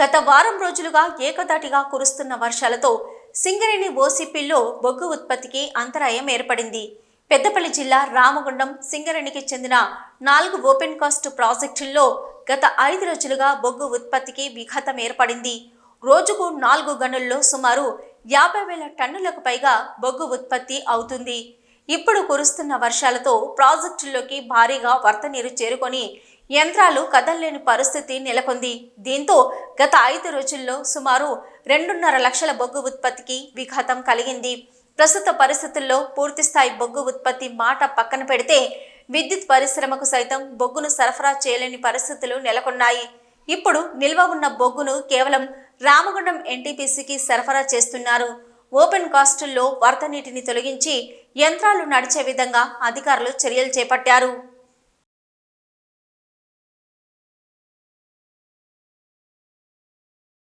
గత వారం రోజులుగా ఏకదాటిగా కురుస్తున్న వర్షాలతో సింగరేణి ఓసీపీలో బొగ్గు ఉత్పత్తికి అంతరాయం ఏర్పడింది. పెద్దపల్లి జిల్లా రామగుండం సింగరేణికి చెందిన నాలుగు ఓపెన్ కాస్ట్ ప్రాజెక్టుల్లో గత ఐదు రోజులుగా బొగ్గు ఉత్పత్తికి విఘాతం ఏర్పడింది. రోజుకు నాలుగు గనుల్లో సుమారు యాభై వేల టన్నులకు పైగా బొగ్గు ఉత్పత్తి అవుతుంది. ఇప్పుడు కురుస్తున్న వర్షాలతో ప్రాజెక్టుల్లోకి భారీగా వరద నీరు చేరుకొని యంత్రాలు కదల్లేని పరిస్థితి నెలకొంది. దీంతో గత ఐదు రోజుల్లో సుమారు రెండున్నర లక్షల బొగ్గు ఉత్పత్తికి విఘాతం కలిగింది. ప్రస్తుత పరిస్థితుల్లో పూర్తిస్థాయి బొగ్గు ఉత్పత్తి మాట పక్కన పెడితే విద్యుత్ పరిశ్రమకు సైతం బొగ్గును సరఫరా చేయలేని పరిస్థితులు నెలకొన్నాయి. ఇప్పుడు నిల్వ ఉన్న బొగ్గును కేవలం రామగుండం ఎన్టీపీసీకి సరఫరా చేస్తున్నారు. ఓపెన్ కాస్టుల్లో వరద నీటిని తొలగించి యంత్రాలు నడిచే విధంగా అధికారులు చర్యలు చేపట్టారు.